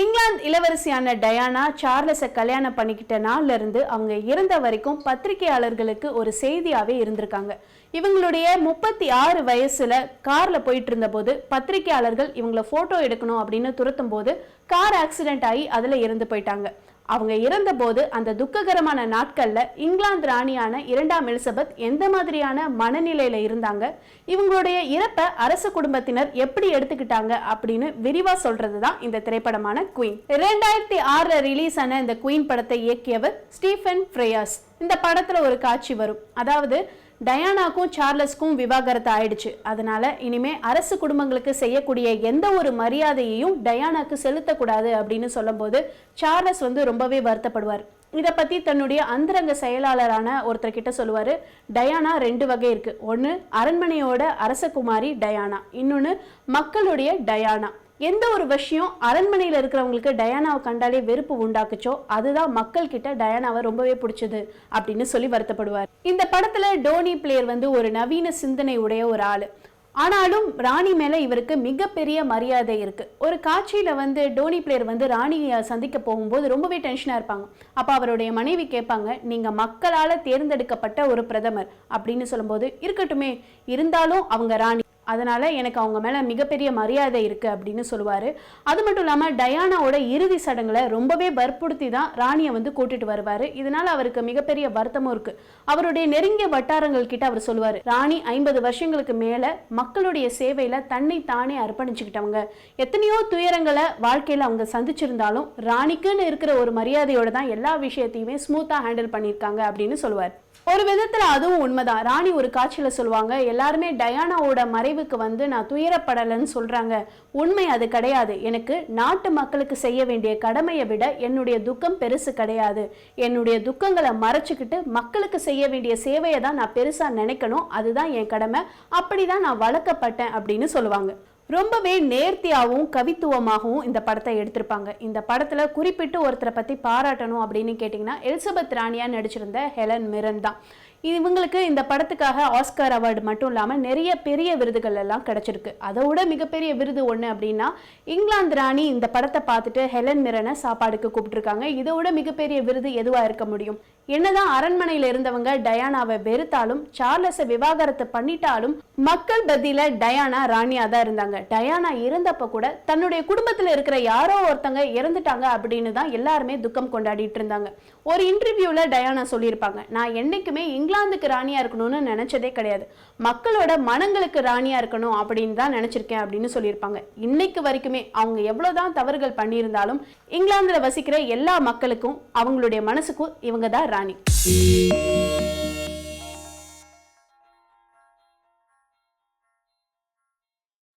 England இளவரசியான Diana சார்லஸை கல்யாணம் பண்ணிக்கிட்ட நாள்ல இருந்து அவங்க இறந்த வரைக்கும் பத்திரிகையாளர்களுக்கு ஒரு செய்தியாகவே இருந்திருக்காங்க. இவங்களுடைய முப்பத்தி ஆறு வயசுல கார்ல போயிட்டு இருந்த போது பத்திரிகையாளர்கள் இவங்கள போட்டோ எடுக்கணும் அப்படின்னு துரத்தும் போது கார் ஆக்சிடென்ட் ஆகி அதில் இறந்து போயிட்டாங்க. அவங்க இறந்தபோது அந்த துக்ககரமான நாட்களில் இங்கிலாந்து ராணியான இரண்டாம் எலிசபெத் எந்த மாதிரியான மனநிலையில் இருந்தாங்க? இவங்களுடைய இறப்பை அரச குடும்பத்தினர் எப்படி எடுத்துக்கிட்டாங்க அப்படின்னு விரிவாக சொல்றது தான் இந்த திரைப்படமான குயின் இரண்டாயிரத்தி ஆறில் ரிலீஸ் ஆன இந்த குயின் படத்தை இயக்கியவர் ஸ்டீஃபன் ஃப்ரேயர்ஸ் இந்த படத்தில் ஒரு காட்சி வரும். அதாவது டயானாக்கும் சார்லஸ்க்கும் விவாகரத்து ஆயிடுச்சு. அதனால இனிமே அரசு குடும்பங்களுக்கு செய்யக்கூடிய எந்த ஒரு மரியாதையையும் டயானாக்கு செலுத்தக்கூடாது அப்படின்னு சொல்லும்போது சார்லஸ் வந்து ரொம்பவே வருத்தப்படுவார். இதை பற்றி தன்னுடைய அந்தரங்க செயலாளரான ஒருத்தர் கிட்ட சொல்லுவார் டயானா ரெண்டு வகை இருக்குது ஒன்று அரண்மனையோட அரசகுமாரி டயானா இன்னொன்று மக்களுடைய டயானா. எந்த ஒரு விஷயம் அரண்மனையில் இருக்கிறவங்களுக்கு டயானாவை கண்டாலே வெறுப்பு உண்டாக்குச்சோ அதுதான் மக்கள் கிட்ட டயானாவை ரொம்பவே பிடிச்சது அப்படின்னு சொல்லி வருத்தப்படுவார். இந்த படத்துல டோனி பிளேயர் வந்து ஒரு நவீன சிந்தனை உடைய ஒரு ஆளு. ஆனாலும் ராணி மேல இவருக்கு மிகப்பெரிய மரியாதை இருக்கு. ஒரு காட்சியில வந்து டோனி பிளேயர் வந்து ராணியை சந்திக்க போகும்போது ரொம்பவே டென்ஷனா இருப்பாங்க. அப்ப அவருடைய மனைவி கேட்பாங்க நீங்க மக்களால தேர்ந்தெடுக்கப்பட்ட ஒரு பிரதமர் அப்படின்னு சொல்லும்போது இருக்கட்டுமே இருந்தாலும் அவங்க ராணி அதனால் எனக்கு அவங்க மேலே மிகப்பெரிய மரியாதை இருக்குது அப்படின்னு சொல்லுவார். அது மட்டும் இல்லாமல் டயானாவோட இறுதி சடங்களை ரொம்பவே வற்புறுத்தி தான் ராணியை வந்து கூட்டிகிட்டு வருவார். இதனால் அவருக்கு மிகப்பெரிய வருத்தமும் இருக்குது அவருடைய நெருங்கிய வட்டாரங்கள் கிட்ட அவர் சொல்லுவார் ராணி ஐம்பது வருஷங்களுக்கு மேலே மக்களுடைய சேவையில் தன்னை தானே அர்ப்பணிச்சுக்கிட்டவங்க. எத்தனையோ துயரங்களை வாழ்க்கையில் அவங்க சந்திச்சிருந்தாலும் ராணிக்குன்னு இருக்கிற ஒரு மரியாதையோட தான் எல்லா விஷயத்தையுமே ஸ்மூத்தாக ஹேண்டில் பண்ணியிருக்காங்க அப்படின்னு சொல்லுவார். ஒரு விதத்தில் அதுவும் உண்மைதான். ராணி ஒரு காட்சியில் சொல்லுவாங்க எல்லாருமே டயானாவோட மறைவுக்கு வந்து நான் துயரப்படலைன்னு சொல்கிறாங்க உண்மை அது கிடையாது. எனக்கு நாட்டு மக்களுக்கு செய்ய வேண்டிய கடமையை விட என்னுடைய துக்கம் பெருசு கிடையாது. என்னுடைய துக்கங்களை மறைச்சிக்கிட்டு மக்களுக்கு செய்ய வேண்டிய சேவையை தான் நான் பெருசாக நினைக்கணும். அதுதான் என் கடமை. அப்படி தான் நான் வளர்க்கப்பட்டேன் அப்படின்னு சொல்லுவாங்க. ரொம்பவே நேர்த்தியாகவும் கவித்துவமாகவும் இந்த படத்தை எடுத்திருப்பாங்க. இந்த படத்தில் குறிப்பிட்டு ஒருத்தரை பற்றி பாராட்டணும் அப்படின்னு கேட்டிங்கன்னா எலிசபெத் ராணியா நடிச்சிருந்த ஹெலன் மிரன் தான். இவங்களுக்கு இந்த படத்துக்காக ஆஸ்கார் அவார்டு மட்டும் இல்லாமல் நிறைய பெரிய விருதுகள் எல்லாம் கிடச்சிருக்கு. அதை விட மிகப்பெரிய விருது ஒன்று அப்படின்னா இங்கிலாந்து ராணி இந்த படத்தை பார்த்துட்டு ஹெலன் மிரனை சாப்பாடுக்கு கூப்பிட்டுருக்காங்க. இதை விட மிகப்பெரிய விருது எதுவாக இருக்க முடியும்? என்னதான் அரண்மனையில் இருந்தவங்க டயானாவை வெறுத்தாலும் சார்லஸை விவாகரத்து பண்ணிட்டாலும் மக்கள் பத்தியில டயானா ராணியாக தான் இருந்தாங்க. டயானா இறந்தப்ப கூட தன்னுடைய குடும்பத்தில் இருக்கிற யாரோ ஒருத்தங்க இறந்துட்டாங்க அப்படின்னு தான் எல்லாருமே துக்கம் கொண்டாடிட்டு இருந்தாங்க. ஒரு இன்டர்வியூல டயானா சொல்லியிருப்பாங்க நான் என்னைக்குமே இங்கிலாந்துக்கு ராணியா இருக்கணும்னு நினைச்சதே கிடையாது. மக்களோட மனங்களுக்கு ராணியா இருக்கணும் அப்படின்னு தான் நினைச்சிருக்கேன் அப்படின்னு சொல்லியிருப்பாங்க. இன்னைக்கு வரைக்குமே அவங்க எவ்வளவுதான் தவறுகள் பண்ணியிருந்தாலும் இங்கிலாந்துல வசிக்கிற எல்லா மக்களுக்கும் அவங்களுடைய மனசுக்கும் இவங்க தான் ராணி.